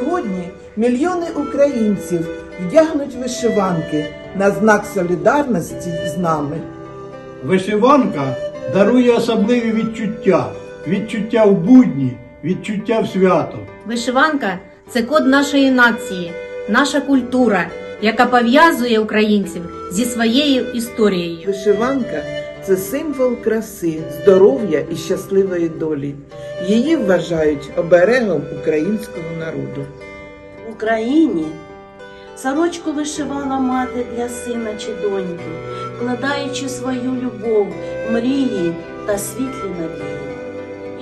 Сьогодні мільйони українців вдягнуть вишиванки на знак солідарності з нами. Вишиванка дарує особливі відчуття. Відчуття в будні, відчуття в свято. Вишиванка це код нашої нації, наша культура, яка пов'язує українців зі своєю історією. Вишиванка це символ краси, здоров'я і щасливої долі. Її вважають оберегом українського народу. В Україні сорочку вишивала мати для сина чи доньки, вкладаючи свою любов, мрії та світлі надії.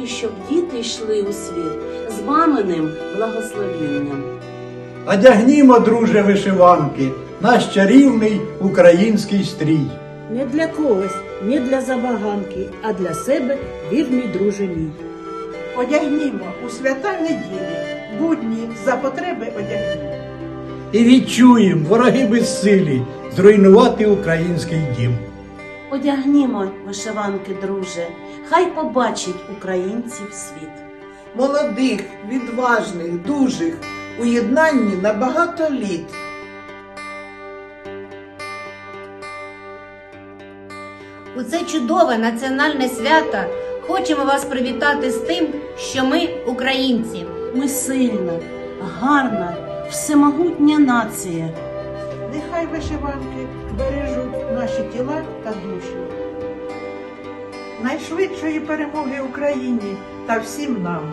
І щоб діти йшли у світ з маминим благословінням. Одягнімо, друже, вишиванки, наш чарівний український стрій. Не для когось, не для забаганки, а для себе вірний друже мій. Одягнімо у свята неділі, будні за потреби одягнімо. І відчуєм, вороги безсилі, зруйнувати український дім. Одягнімо вишиванки, друже, хай побачить українців світ. Молодих, відважних, дужих у єднанні на багато літ. У це чудове національне свято хочемо вас привітати з тим, що ми українці. Ми сильна, гарна, всемогутня нація. Нехай вишиванки бережуть наші тіла та душі. Найшвидшої перемоги Україні та всім нам.